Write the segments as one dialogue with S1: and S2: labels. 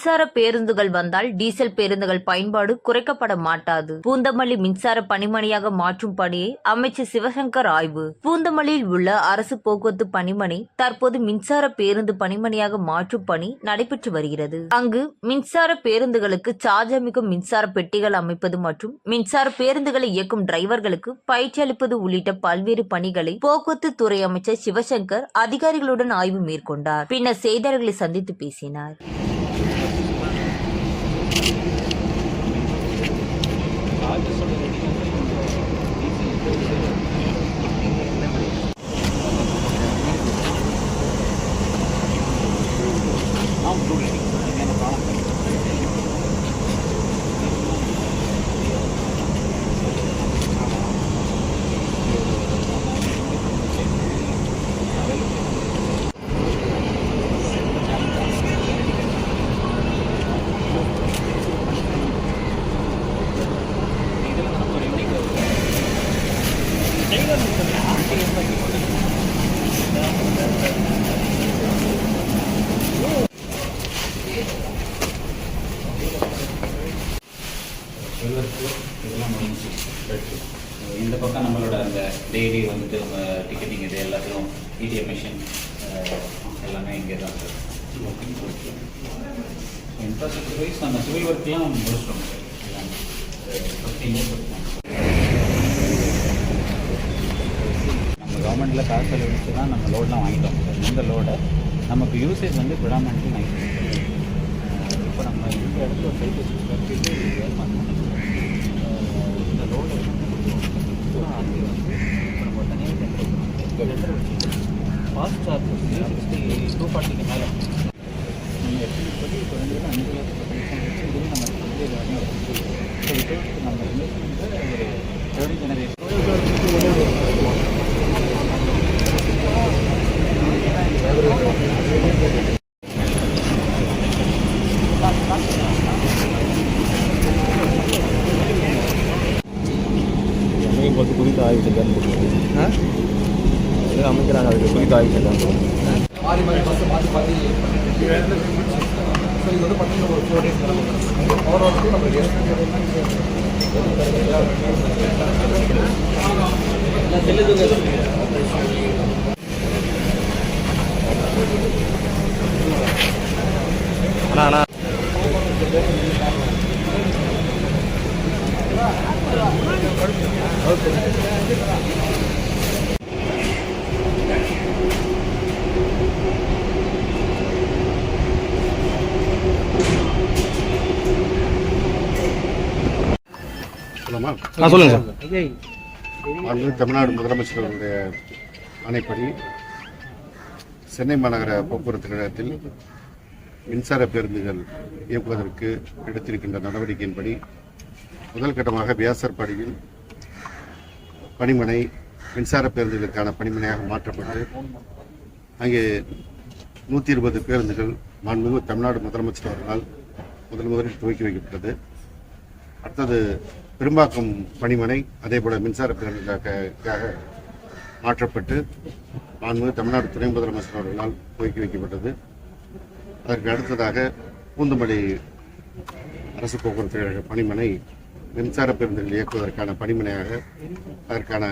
S1: மின்சார பேருந்துகள் வந்தால் டீசல் பேருந்துகள் பயன்பாடு குறைக்கப்பட மாட்டாது. பூந்தமல்லி மின்சார பணிமனையாக மாற்றும் பணியை அமைச்சர் சிவசங்கர் ஆய்வு. பூந்தமல்லியில் உள்ள அரசு போக்குவரத்து பணிமனை தற்போது மின்சார பேருந்து பணிமனையாக மாற்றும் பணி நடைபெற்று வருகிறது. அங்கு மின்சார பேருந்துகளுக்கு சார்ஜ் அமைக்கும் மின்சார பெட்டிகள் அமைப்பது மற்றும் மின்சார பேருந்துகளை இயக்கும் டிரைவர்களுக்கு பயிற்சி அளிப்பது உள்ளிட்ட பல்வேறு பணிகளை போக்குவரத்து துறை அமைச்சர் சிவசங்கர் அதிகாரிகளுடன் ஆய்வு மேற்கொண்டார். பின்னர் செய்தியாளர்களை சந்தித்து பேசினார்.
S2: செல்வருக்கு இதெல்லாம் முடிஞ்சு இந்த பக்கம் நம்மளோட அந்த டெய்லி வந்துட்டு டிக்கெட்டிங் இது எல்லாத்தையும் ஏடிஎம் மிஷின் எல்லாமே இங்கே தான் சார் இன்ஃப்ராஸ்ட்ரக்சர் வைஸ் நம்ம சிவில் ஒர்க்லாம் முடிச்சிட்டோம். சார் எல்லாமே ஃபிஃப்டீன் நம்ம கவர்மெண்ட்டில் காசு செலவழிச்சு தான் நம்ம லோடெலாம் வாங்கிட்டோம். சார் இந்த லோடை நமக்கு யூசேஜ் வந்து ப்ரிடாமெண்ட்லி நைட் இப்போ நம்ம இந்த இடத்துல ஒரு five six square feet
S3: compartilhar.
S4: மாறி மாறி பஸ்ஸை மாற்றி மாற்றி ஸோ இது வந்து பார்த்தீங்கன்னா ஒரு ஃபோர் டேஸ் பவர் வந்து நம்ம
S3: அண்ணா அண்ணா.
S5: சொல்லலாமா
S3: ஆ சொல்லுங்க சார்.
S5: தமிழ்நாடு முதலமைச்சர் அவருடைய ஆணைப்படி சென்னை மாநகர போக்குவரத்து கழகத்தில் மின்சார பேருந்துகள் இயக்குவதற்கு எடுத்திருக்கின்ற நடவடிக்கையின்படி முதல் கட்டமாக வியாசர்பாடியில் பணிமனை மின்சார பேருந்துகளுக்கான பணிமனையாக மாற்றப்பட்டு அங்கே நூற்றி இருபது பேருந்துகள் மாண்புமிகு தமிழ்நாடு முதலமைச்சர் அவர்களால் முதல் முதலில் துவக்கி வைக்கப்பட்டது. அடுத்தது பெரும்பாக்கம் பணிமனை அதே போல மின்சார பேருந்துக்காக மாற்றப்பட்டு மாண்புமிகு தமிழ்நாடு துணை முதலமைச்சர் அவர்களால் துவக்கி வைக்கப்பட்டது. அதற்கு அடுத்ததாக பூந்தமல்லி அரசு போக்குவரத்து கழக பணிமனை மின்சார பேருந்துகள் இயக்குவதற்கான பணிமனையாக அதற்கான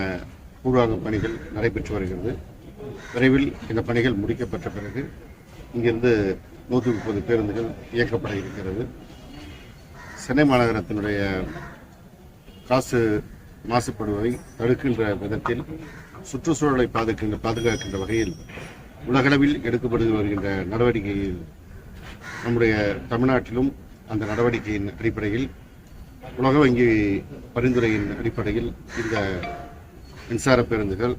S5: பூர்வாங்க பணிகள் நடைபெற்று வருகிறது. விரைவில் இந்த பணிகள் முடிக்கப்பட்ட பிறகு இங்கிருந்து நூற்றி முப்பது பேருந்துகள் இயக்கப்பட இருக்கிறது. சென்னை மாநகரத்தினுடைய காசு மாசுபடுவதை தடுக்கின்ற விதத்தில் சுற்றுச்சூழலை பாதுகாக்கின்ற பாதுகாக்கின்ற வகையில் உலகளவில் எடுக்கப்பட்டு வருகின்ற நடவடிக்கையில் நம்முடைய தமிழ்நாட்டிலும் அந்த நடவடிக்கையின் அடிப்படையில் உலக வங்கி பரிந்துரையின் அடிப்படையில் இந்த மின்சார பேருந்துகள்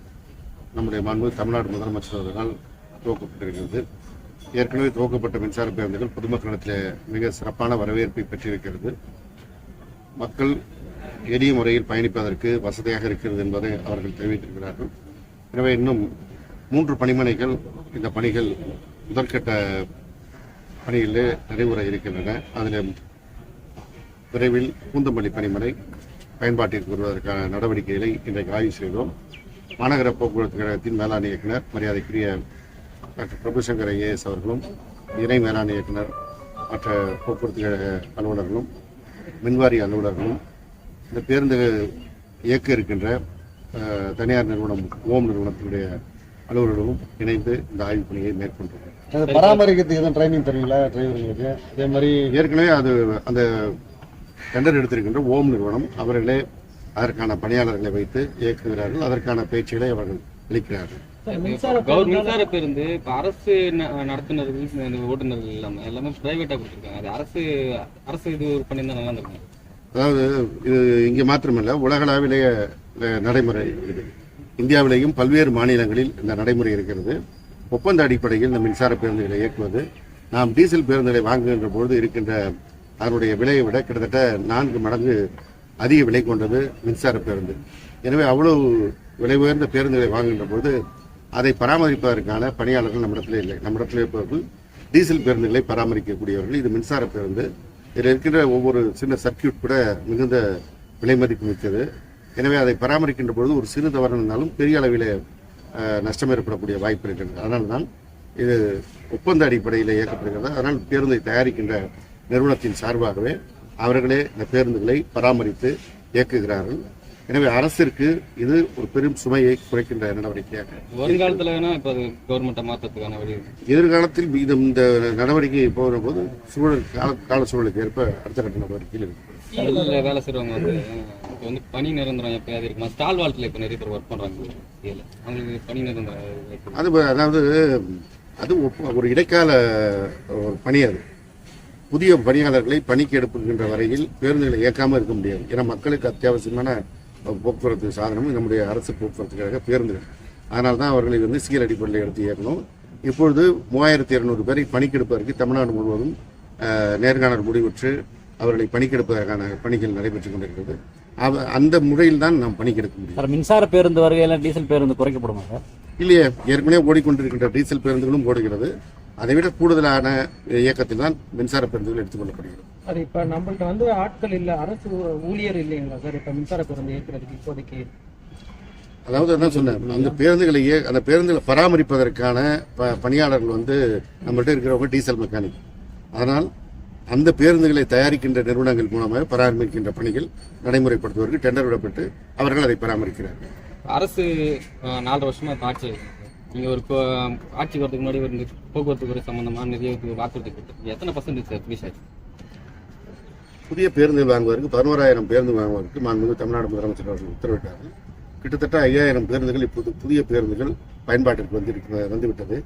S5: நம்முடைய மாண்பு தமிழ்நாடு முதலமைச்சர் அவர்களால் துவக்கப்பட்டிருக்கிறது. ஏற்கனவே துவக்கப்பட்ட மின்சார பேருந்துகள் பொதுமக்களிடத்தில் மிக சிறப்பான வரவேற்பை பெற்றிருக்கிறது. மக்கள் எளிய முறையில் பயணிப்பதற்கு வசதியாக இருக்கிறது என்பதை அவர்கள் தெரிவித்திருக்கிறார்கள். எனவே இன்னும் மூன்று பணிமனைகள் இந்த பணிகள் முதற்கட்ட பணியிலே நிறைவுற இருக்கின்றன. அதில் விரைவில் பூந்தமல்லி பணிமனை பயன்பாட்டிற்கு வருவதற்கான நடவடிக்கைகளை இன்றைக்கு ஆய்வு செய்தோம். மாநகர போக்குவரத்து கழகத்தின் மேலாண் இயக்குனர் மரியாதைக்குரிய டாக்டர் பிரபுசங்கர் ஐஏஎஸ் அவர்களும் இணை மேலாண் இயக்குனர் மற்ற போக்குவரத்து கழக அலுவலர்களும் மின்வாரி அலுவலர்களும் இந்த பேருந்து இயக்க இருக்கின்ற தனியார் நிறுவனம் ஓம் நிறுவனத்தினுடைய அலுவலர்களும் இணைந்து இந்த ஆய்வுப் பணியை மேற்கொண்டனர்.
S6: அது பராமரிக்கிறதுக்கு எதுவும் ட்ரைனிங் தருவீங்களா டிரைவர்களுக்கு அதே மாதிரி
S5: ஏற்கனவே அது அந்த டெண்டர் எடுத்திருக்கின்ற ஓம் நிறுவனம் அவர்களே அதற்கான பணியாளர்களை வைத்து இயக்குகிறார்கள் அதற்கான பயிற்சிகளை அவர்கள் அளிக்கிறார்கள்.
S7: கவர்மெண்ட் மின்சார பேருந்து இப்ப அரசு நடத்துனர்கள் இந்த ஓட்டுநர்கள் இல்லாம எல்லாமே பிரைவேட்டா கொடுத்துருக்காங்க. அது அரசு அரசு இது பண்ணியிருந்தா நல்லா இருக்கும்
S5: அதாவது இது இங்கே மாத்திரமல்ல உலகளாவிலேயே நடைமுறை இது. இந்தியாவிலேயும் பல்வேறு மாநிலங்களில் இந்த நடைமுறை இருக்கிறது. ஒப்பந்த அடிப்படையில் இந்த மின்சார பேருந்துகளை இயக்குவது நாம் டீசல் பேருந்துகளை வாங்குகின்ற பொழுது இருக்கின்ற அதனுடைய விலையை விட கிட்டத்தட்ட நான்கு மடங்கு அதிக விலை கொண்டது மின்சார பேருந்து. எனவே அவ்வளவு விலை உயர்ந்த பேருந்துகளை வாங்குகின்ற பொழுது அதை பராமரிப்பதற்கான பணியாளர்கள் நம்மிடத்தில் இல்லை. நம்மிடத்தில் இருப்பவர்கள் டீசல் பேருந்துகளை பராமரிக்கக்கூடியவர்கள். இது மின்சார பேருந்து. இதில் இருக்கின்ற ஒவ்வொரு சின்ன சர்க்கியூட் கூட மிகுந்த விலை மதிப்பு மிக்கது. எனவே அதை பராமரிக்கின்ற பொழுது ஒரு சிறு தவறு இருந்தாலும் பெரிய அளவில் நஷ்டம் ஏற்படக்கூடிய வாய்ப்பு இருக்கின்றது. அதனால் தான் இது ஒப்பந்த அடிப்படையில் இயக்கப்படுகிறது. அதனால் பேருந்தை தயாரிக்கின்ற நிறுவனத்தின் சார்பாகவே அவர்களே இந்த பேருந்துகளை பராமரித்து இயக்குகிறார்கள். எனவே அரசிற்கு இது ஒரு பெரும் சுமையை குறைக்கின்ற நடவடிக்கையாக
S7: வருங்காலத்துல இப்ப அது கவர்மெண்ட்டை மாற்றத்துக்கான வழி இருக்கு.
S5: எதிர்காலத்தில் இது இந்த நடவடிக்கை போகிற போது சூழல் கால கால சூழலுக்கு ஏற்ப அடுத்த கட்ட நடவடிக்கையில்
S7: கடல்ல வேலை செய்றவங்க வந்து இப்போ வந்து பணி நிரந்தரம் எப்பயாவது இருக்குமா ஸ்டால் வால்ட்ல இப்ப நிறைய பேர் ஒர்க் பண்றாங்க இதுல. அவங்களுக்கு பணி நிரந்தரம் இருக்கு.
S5: அது அதாவது அது ஒரு இடைக்கால ஒரு பணி அது புதிய பணியாளர்களை பணிக்கு எடுப்புகின்ற வரையில் பேருந்துகளை இயக்காமல் இருக்க முடியாது ஏன்னா மக்களுக்கு அத்தியாவசியமான போக்குவரத்து சாதனம் நம்முடைய அரசு போக்குவரத்து கழக பேருந்துகள். அதனால தான் அவர்களை வந்து சீல் அடிப்படையில் எடுத்து இயக்கணும். இப்பொழுது மூவாயிரத்தி இருநூறு பேரை பணிக்கெடுப்பதற்கு தமிழ்நாடு முழுவதும் நேர்காணல் முடிவுற்று அவர்களை பணிக்கெடுப்பதற்கான பணிகள் நடைபெற்றுக் கொண்டிருக்கிறது. அவ- அந்த முறையில் தான் நாம் பணிக்கெடுக்க முடியும்.
S2: சார் மின்சார பேருந்து வருகையில டீசல் பேருந்து குறைக்கப்படுமா சார்?
S5: இல்லையே ஏற்கனவே ஓடிக்கொண்டிருக்கின்ற டீசல் பேருந்துகளும் ஓடுகிறது. அதைவிட கூடுதலான இயக்கத்தில் தான் மின்சார பேருந்துகள் எடுத்துக்கொள்ளப்படுகிறது.
S4: அது இப்ப நம்மள்ட்ட வந்து ஆட்கள் இல்ல அரசு ஊழியர் இல்லைங்களா சார்? இப்ப மின்சார பேருந்து இயக்குறதுக்கு இப்போதைக்கு?
S5: அதாவது என்ன சொன்னேன் அந்த பேருந்துகளை இய- அந்த பேருந்துகளை பராமரிப்பதற்கான ப- பணியாளர்கள் வந்து நம்மகிட்ட இருக்கிறவங்க டீசல் மெக்கானிக். அதனால் அந்த பேருந்துகளை தயாரிக்கின்ற நிறுவனங்கள் மூலமாக பராமரிக்கின்ற பணிகள் நடைமுறைப்படுத்துவதற்கு டெண்டர் விடப்பட்டு அவர்கள் அதை பராமரிக்கிறார்கள்.
S7: அரசு அஹ், நாலரை வருஷமா இப்ப ஆட்சி நீங்கள் ஒரு இப்போ ஆட்சி வரதுக்கு முன்னாடி ஒரு போக்குவரத்து துறை சம்மந்தமாக நிறைய வாக்குறுதி கொடுத்துருக்கீங்க. எத்தனை பர்சன்டேஜ் சார் ஃபினிஷ் ஆச்சு.
S5: புதிய பேருந்து வாங்குவதற்கு பதினோராயிரம் பேருந்து வாங்குவதற்கு மாண்புமிகு தமிழ்நாடு முதலமைச்சர் அவர்கள் உத்தரவிட்டார் கிட்டத்தட்ட ஐயாயிரம் பேருந்துகள் இப்போது புதிய பேருந்துகள் பயன்பாட்டிற்கு வந்து வந்துவிட்டது.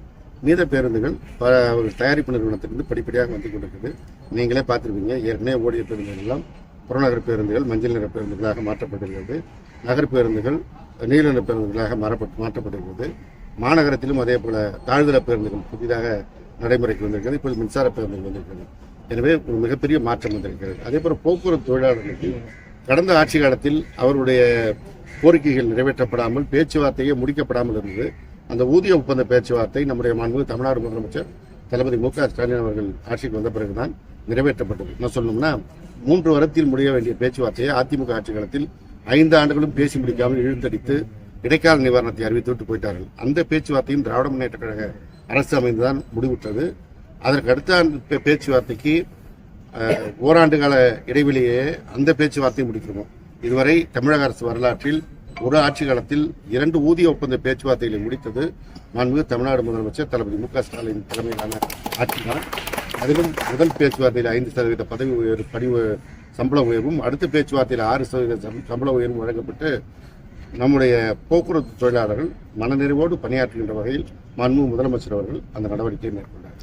S5: மீத பேருந்துகள் ப அவர்கள் தயாரிப்பு நிறுவனத்திலிருந்து படிப்படியாக வந்து கொண்டிருக்குது. நீங்களே பார்த்துருப்பீங்க. ஏற்கனவே ஓடிய பேருந்துகள் எல்லாம் புறநகர் பேருந்துகள் மஞ்சள் நிற பேருந்துகளாக மாற்றப்பட்டிருக்கிறது. நகர் பேருந்துகள் நீல நிற பேருந்துகளாக மாறப்பட்டு மாற்றப்பட்டிருக்கிறது. மாநகரத்திலும் அதே போல தாழ்தள பேருந்துகள் புதிதாக நடைமுறைக்கு வந்திருக்கிறது. இப்போது மின்சார பேருந்துகள் வந்திருக்கிறது. எனவே ஒரு மிகப்பெரிய மாற்றம் வந்திருக்கிறது. அதே போல போக்குவரத்து தொழிலாளர்களுக்கு கடந்த ஆட்சி காலத்தில் அவருடைய கோரிக்கைகள் நிறைவேற்றப்படாமல் பேச்சுவார்த்தையே முடிக்கப்படாமல் இருந்தது. அந்த ஊதிய ஒப்பந்த பேச்சுவார்த்தை நம்முடைய மாண்பு தமிழ்நாடு முதலமைச்சர் தளபதி மு க ஸ்டாலின் அவர்கள் ஆட்சிக்கு வந்த பிறகுதான் நிறைவேற்றப்பட்டது. என்ன சொல்லணும்னா மூன்று வாரத்தில் முடிய வேண்டிய பேச்சுவார்த்தையை அதிமுக ஆட்சி காலத்தில் ஐந்து ஆண்டுகளும் பேசி முடிக்காமல் இழுத்தடித்து இடைக்கால நிவாரணத்தை அறிவித்துவிட்டு போயிட்டார்கள். அந்த பேச்சுவார்த்தையும் திராவிட முன்னேற்ற கழக அரசு அமைந்துதான் முடிவுற்றது. அதற்கு அடுத்த பே- பேச்சுவார்த்தைக்கு ஓராண்டு கால இடைவெளியே அந்த பேச்சுவார்த்தையை முடிக்கிறோம். இதுவரை தமிழக அரசு வரலாற்றில் ஒரு ஆட்சி காலத்தில் இரண்டு ஊதிய ஒப்பந்த பேச்சுவார்த்தைகளை முடித்தது மாண்புமிகு தமிழ்நாடு முதலமைச்சர் தளபதி மு க ஸ்டாலின் தலைமையிலான ஆட்சி தான் அதிலும் முதல் பேச்சுவார்த்தையில் ஐந்து சதவீத பதவி உயர்வு பணி சம்பள உயர்வும் அடுத்த பேச்சுவார்த்தையில் ஆறு சதவீத சம்பள உயர்வும் வழங்கப்பட்டு நம்முடைய போக்குவரத்து தொழிலாளர்கள் மனநிறைவோடு பணியாற்றுகின்ற வகையில் மன்மு முதலமைச்சர் அவர்கள் அந்த நடவடிக்கையை மேற்கொண்டார்.